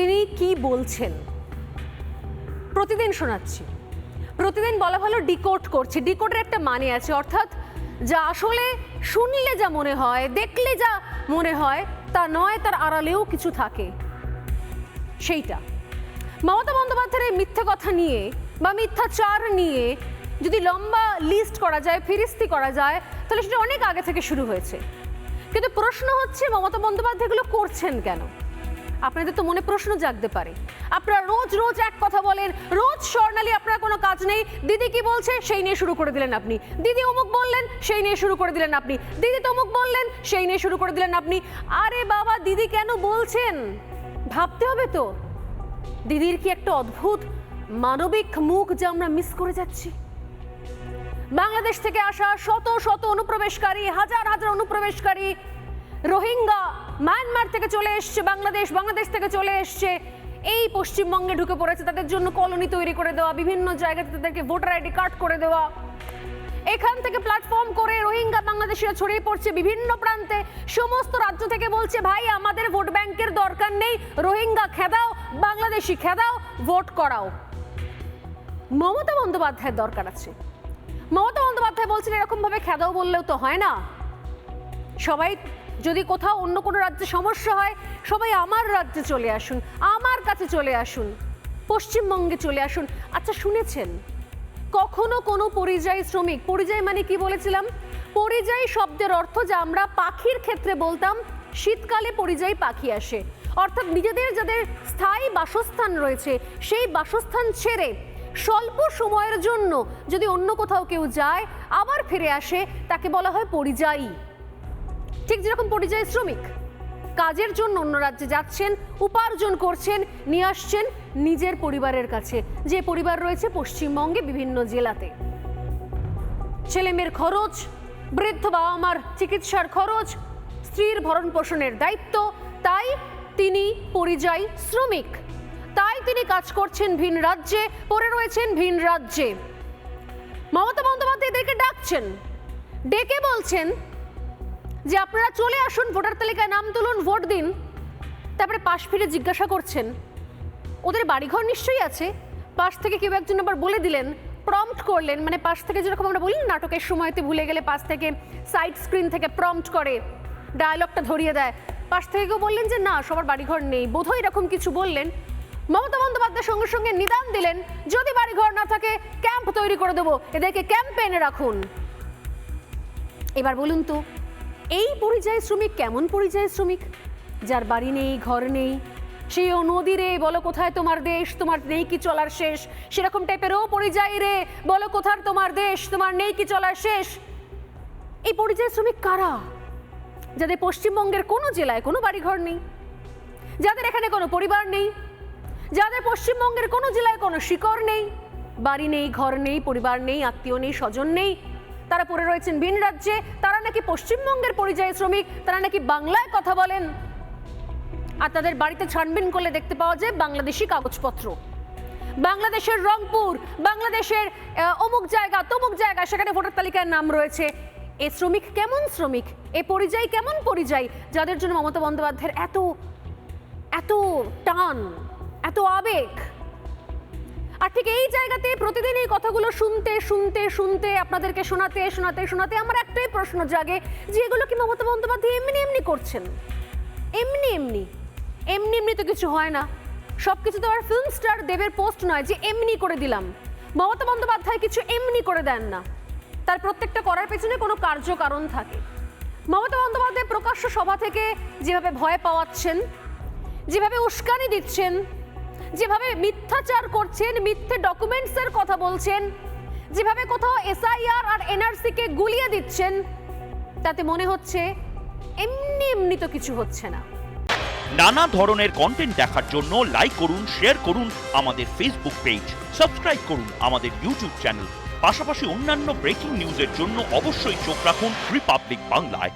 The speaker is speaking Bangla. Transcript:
তিনি কি বলছেন? প্রতিদিন শোনাচ্ছি। প্রতিদিন বলা ভালো ডিকোড করছি। ডিকোডের একটা মানে আছে, অর্থাৎ যা আসলে শুনলে যা মনে হয়, দেখলে যা মনে হয়, তা নয়, তার আড়ালেও কিছু থাকে। সেইটা। মমতা বন্দ্যোপাধ্যায়ের মিথ্যে কথা নিয়ে বা মিথ্যাচার নিয়ে যদি লম্বা লিস্ট করা যায়, ফিরিস্তি করা যায়, তাহলে সেটা অনেক আগে থেকে শুরু হয়েছে। কিন্তু প্রশ্ন হচ্ছে, মমতা বন্দ্যোপাধ্যায় এগুলো করছেন কেন? আপনাদের তো মনে প্রশ্ন জাগতে পারে। আপনারা রোজ রোজ এক কথা বলেন, রোজ স্বর্ণালী, আপনার কোনো কাজ নেই। দিদি কি বলছে? সেই নিয়ে শুরু করে দিলেন আপনি। দিদি অমুক বললেন, সেই নিয়ে শুরু করে দিলেন আপনি। দিদি তমুক বললেন, সেই নিয়ে শুরু করে দিলেন আপনি। আরে বাবা, দিদি কেন বলছেন? ভাবতে হবে তো। দিদির কি একটা অদ্ভুত মানবিক মুখ যা আমরা মিস করে যাচ্ছি। বাংলাদেশ থেকে আসা শত শত অনুপ্রবেশকারী, হাজার হাজার অনুপ্রবেশকারী, রোহিঙ্গা মায়ানমার থেকে চলে এসছে বাংলাদেশ বাংলাদেশ থেকে চলে এসছে। এই পশ্চিমবঙ্গে ঢুকে পড়েছে, তাদের জন্য কলোনি তৈরি করে দেওয়া, বিভিন্ন জায়গাতে তাদেরকে ভোটার আইডি কার্ড করে দেওয়া। এখান থেকে প্ল্যাটফর্ম করে রোহিঙ্গা বাংলাদেশিরা ছড়িয়ে পড়ছে বিভিন্ন প্রান্তে। সমস্ত রাজ্য থেকে বলছে, ভাই, আমাদের ভোট ব্যাংকের দরকার নেই। রোহিঙ্গা খেদাও, বাংলাদেশি খেদাও, ভোট করাও। মমতা বন্দ্যোপাধ্যায়ের দরকার আছে। মমতা বন্দ্যোপাধ্যায় বলছেন এরকম ভাবে খেদাও বললেও তো হয় না। সবাই যদি কোথাও অন্য কোনো রাজ্যে সমস্যা হয়, সবাই আমার রাজ্যে চলে আসুন, আমার কাছে চলে আসুন, পশ্চিমবঙ্গে চলে আসুন। আচ্ছা শুনেছেন? কখনো কোনো পরিযায়ী শ্রমিক, পরিযায়ী মানে কি বলেছিলাম? পরিযায়ী শব্দের অর্থ যা আমরা পাখির ক্ষেত্রে বলতাম, শীতকালে পরিযায়ী পাখি আসে। অর্থাৎ নিজেদের যাদের স্থায়ী বাসস্থান রয়েছে, সেই বাসস্থান ছেড়ে স্বল্প সময়ের জন্য যদি অন্য কোথাও কেউ যায়, আবার ফিরে আসে, তাকে বলা হয় পরিযায়ী। ঠিক যেরকম পরিযায়ী শ্রমিক। কাজের জন্য অন্য রাজ্যে যাচ্ছেন, উপার্জন করছেন, নিয়ে আসছেন নিজের পরিবারের কাছে। যে পরিবার রয়েছে পশ্চিমবঙ্গে বিভিন্ন জেলাতে। ছেলে মেয়ের খরচ, বৃদ্ধ বাবা মার চিকিৎসার খরচ, স্ত্রীর ভরণ পোষণের দায়িত্ব, তাই তিনি পরিযায়ী শ্রমিক। তাই তিনি কাজ করছেন ভিন রাজ্যে, পড়ে রয়েছেন ভিন রাজ্যে। মমতা বন্দ্যোপাধ্যায় এদেরকে ডাকছেন। ডেকে বলছেন যে আপনারা চলে আসুন, ভোটার তালিকায় নাম তুলুন, ভোট দিন। তারপরে পাশ ফিরে জিজ্ঞাসা করছেন। ওদের বাড়িঘর নিশ্চয়ই আছে। পাশ থেকে কেউ একজন আবার বলে দিলেন প্রম্পট করলেন। মানে পাশ থেকে যেরকম আমরা বলি নাটকের সময়তে ভুলে গেলে পাশ থেকে সাইড স্ক্রিন থেকে প্রম্পট করে ডায়লগটা ধরিয়ে দেয়। পাশ থেকে কেউ বললেন যে, না, সবার বাড়িঘর নেই। বোধহয় এরকম কিছু বললেন। মমতা বন্দ্যোপাধ্যায় সঙ্গে সঙ্গে নিদান দিলেন, যদি বাড়িঘর না থাকে ক্যাম্প তৈরি করে দেবো। এদেরকে ক্যাম্পে এনে রাখুন। এবার বলুন তো এই পরিযায়ী শ্রমিক কেমন পরিযায়ী শ্রমিক? যার বাড়ি নেই, ঘর নেই ও নদী রে, বলো কোথায় তোমার দেশ, তোমার নেই কি চলার শেষ? সেরকম টাইপের ও পরিযায়ী রে, বলো কোথার তোমার দেশ, তোমার নেই কি চলার শেষ? এই পরিযায়ী শ্রমিক কারা? যাদের পশ্চিমবঙ্গের কোনো জেলায় কোনো বাড়িঘর নেই, যাদের এখানে কোনো পরিবার নেই, যাদের পশ্চিমবঙ্গের কোনো জেলায় কোনো শিকড় নেই, বাড়ি নেই, ঘর নেই, পরিবার নেই, আত্মীয় নেই, স্বজন নেই তারা পড়ে রয়েছেন ভিন রাজ্যে। তারা নাকি পশ্চিমবঙ্গের পরিযায়ী শ্রমিক, তারা নাকি বাংলায় কথা বলেন। আর তাদের বাড়িতে ছানবিন করলে দেখতে পাওয়া যায় বাংলাদেশি কাগজপত্র। বাংলাদেশের রংপুর, বাংলাদেশের অমুক জায়গা, তমুক জায়গা, সেখানে ভোটার তালিকায় নাম রয়েছে। এ শ্রমিক কেমন শ্রমিক? এ পরিযায়ী কেমন পরিযায়ী? যাদের জন্য মমতা বন্দ্যোপাধ্যায়ের এত এত টান, এত আবেগ। আর ঠিক এই জায়গাতে প্রতিদিন এই কথাগুলো শুনতে শুনতে শুনতে আপনাদেরকে শোনাতে শোনাতে শোনাতে আমার একটাই প্রশ্ন জাগে যে এগুলো কি মমতা বন্দ্যোপাধ্যায় এমনি এমনি করছেন? এমনি এমনি। এমনি এমনি তো কিছু হয় না। সব কিছু তো আর ফিল্ম স্টার দেবের পোস্ট নয় যে এমনি করে দিলাম। মমতা বন্দ্যোপাধ্যায় কিছু এমনি করে দেন না। তার প্রত্যেকটা করার পেছনে কোনো কার্যকারণ থাকে। মমতা বন্দ্যোপাধ্যায় প্রকাশ্য সভা থেকে যেভাবে ভয় পাওয়াচ্ছেন, যেভাবে উস্কানি দিচ্ছেন যেভাবে মিথ্যাচার করছেন, মিথ্যে ডকুমেন্টসের কথা বলছেন, যেভাবে কোথাও এসআইআর আর এনআরসি কে গুলিয়ে দিচ্ছেন, তাতে মনে হচ্ছে এমনি এমনি তো কিছু হচ্ছে না। নানা ধরনের কন্টেন্ট দেখার জন্য লাইক করুন শেয়ার করুন আমাদের ফেসবুক পেজ সাবস্ক্রাইব করুন আমাদের ইউটিউব চ্যানেল পাশাপাশি অন্যান্য ব্রেকিং নিউজের জন্য অবশ্যই চোখ রাখুন রিপাবলিক বাংলায়